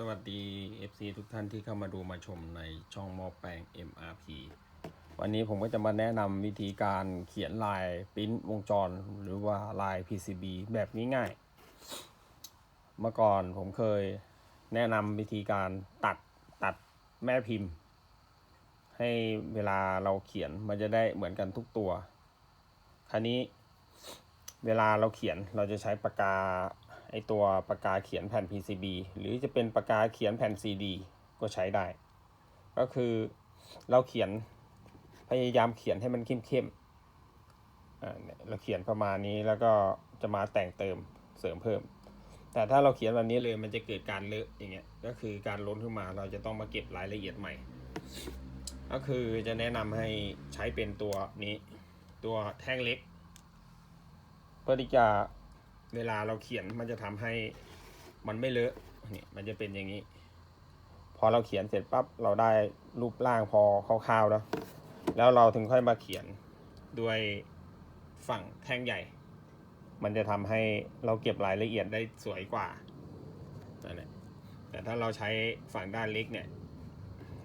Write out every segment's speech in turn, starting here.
สวัสดี FC ทุกท่านที่เข้ามาดูมาชมในช่องมอแปลง MRP วันนี้ผมก็จะมาแนะนำวิธีการเขียนลายปริ้นวงจร หรือว่าลาย PCB แบบง่ายๆเมื่อก่อนผมเคยแนะนำวิธีการตัดตัดแม่พิมพ์ ให้เวลาเราเขียนมันจะได้เหมือนกันทุกตัว คราวนี้เวลาเราเขียนเราจะใช้ปากกา ไอตัวปากกาเขียนแผ่น PCB หรือจะเป็นปากกาเขียนแผ่น CD ก็ใช้ได้ ก็คือเราเขียนพยายามเขียนให้มันเข้มๆอ่าเนี่ยเราเขียนประมาณนี้แล้วก็จะมาแต่งเติมเสริมเพิ่ม แต่ถ้าเราเขียนแบบนี้เลยมันจะเกิดการเลอะอย่างเงี้ยก็คือการล้นขึ้นมาเราจะต้องมาเก็บรายละเอียดใหม่ ก็คือจะแนะนำให้ใช้เป็นตัวนี้ตัวแท่งเล็ก เพื่อที่จะ เวลาเราเขียนมันจะทำให้มันไม่เลอะนี่มันจะเป็นอย่างนี้ พอเราเขียนเสร็จปั๊บเราได้รูปร่างพอคร่าวๆแล้วแล้วเราถึงค่อยมาเขียนด้วยฝั่งแท่งใหญ่ มันจะทำให้เราเก็บรายละเอียดได้สวยกว่านั่นแหละแต่ถ้าเราใช้ฝั่งด้านเล็กเนี่ย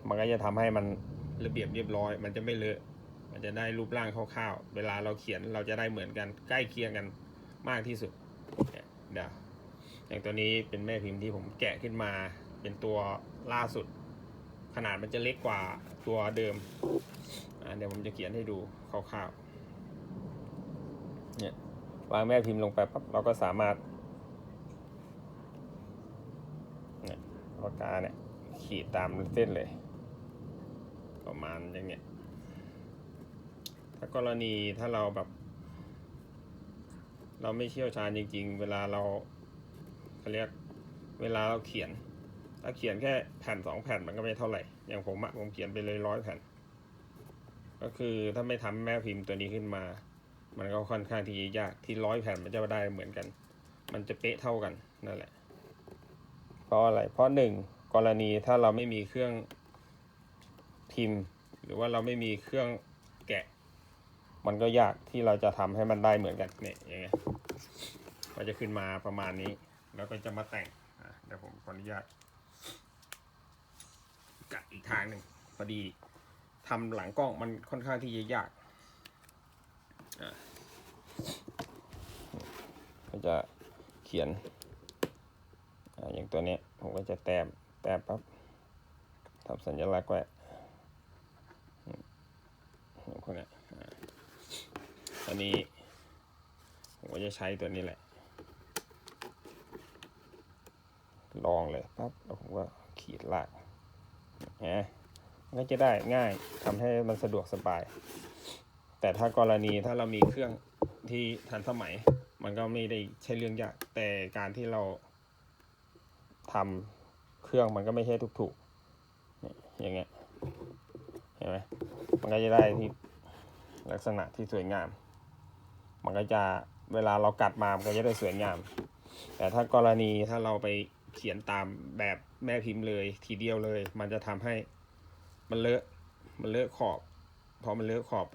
มันก็จะทำให้มันระเบียบเรียบร้อย มันจะไม่เลอะ มันจะได้รูปร่างคร่าวๆ เวลาเราเขียนเราจะได้เหมือนกันใกล้เคียงกันมากที่สุด เดี๋ยวอย่างตัวนี้เป็นแม่พิมพ์ที่ผมแกะขึ้นมา เป็นตัวล่าสุด ขนาดมันจะเล็กกว่าตัวเดิมเดี๋ยวผมจะเขียนให้ดูคร่าวๆ เนี่ยวางแม่พิมพ์ลงไปปั๊บเราก็สามารถเนี่ยปากกาเนี่ยขีดตามเส้นเลย ประมาณอย่างเนี้ยถ้ากรณีถ้าเราแบบ เราไม่เชี่ยวชาญจริง ๆ เวลาเราเขาเรียกเวลาเราเขียน ถ้าเขียนแค่แผ่นสองแผ่นมันก็ไม่เท่าไหร่ อย่างผมอะผมเขียนไปเลยร้อยแผ่น ก็คือถ้าไม่ทำแม่พิมพ์ตัวนี้ขึ้นมา มันก็ค่อนข้างที่จะยากที่ร้อยแผ่นมันจะได้เหมือนกัน มันจะเป๊ะเท่ากันนั่นแหละ เพราะอะไร เพราะหนึ่งกรณีถ้าเราไม่มีเครื่องพิมพ์ หรือว่าเราไม่มีเครื่องแกะ มันก็ยากที่เราจะทำให้มันได้เหมือนกันเนี่ยอย่างเงี้ยก็จะขึ้นมาประมาณนี้ แล้วก็จะมาแต่งเดี๋ยวผมขออนุญาตกัดอีกทางหนึ่งพอดีทำหลังกล้องมันค่อนข้างที่จะยากก็จะเขียนออย่างตัวนี้ผมก็จะแต้มแต้มปั๊บทำสัญลักษณ์ไว้พวกนี้ อันนี้ผมก็จะใช้ตัวนี้แหละ ลองเลยปั๊บแล้วผมก็ขีดลากฮะมันก็จะได้ง่ายทำให้มันสะดวกสบาย แต่ถ้ากรณีถ้าเรามีเครื่องที่ทันสมัย มันก็ไม่ได้ใช่เรื่องยาก แต่การที่เราทำเครื่องมันก็ไม่ใช่ถูกๆเนี่ยอย่างเงี้ยเห็นไหมมันก็จะได้ที่ลักษณะที่สวยงาม มันก็จะเวลาเรากัดมามันก็จะได้สวยงาม แต่ถ้ากรณีถ้าเราไปเขียนตามแบบแม่พิมพ์เลยทีเดียวเลย มันจะทำให้มันเลอะมันเลอะขอบพอมันเลอะขอบ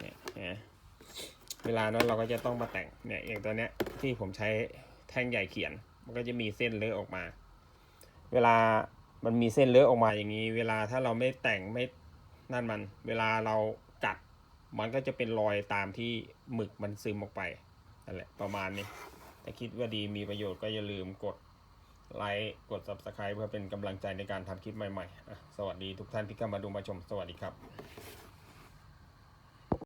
เนี่ยเห็นไหมเวลานั้นเราก็จะต้องมาแต่งเนี่ยอย่างตัวเนี้ยที่ผมใช้แท่งใหญ่เขียน มันก็จะมีเส้นเลอะออกมา เวลามันมีเส้นเลอะออกมาอย่างนี้ เวลาถ้าเราไม่แต่งไม่นั่นมัน เวลาเรา มันก็จะเป็นรอยตามที่หมึกมันซึมออกไปนั่นแหละประมาณนี้ถ้าคิดว่าดีมีประโยชน์ก็อย่าลืมกดไลค์กด subscribe เพื่อเป็นกำลังใจในการทำคลิปใหม่ๆ สวัสดีทุกท่านที่เข้ามาดูมาชม สวัสดีครับ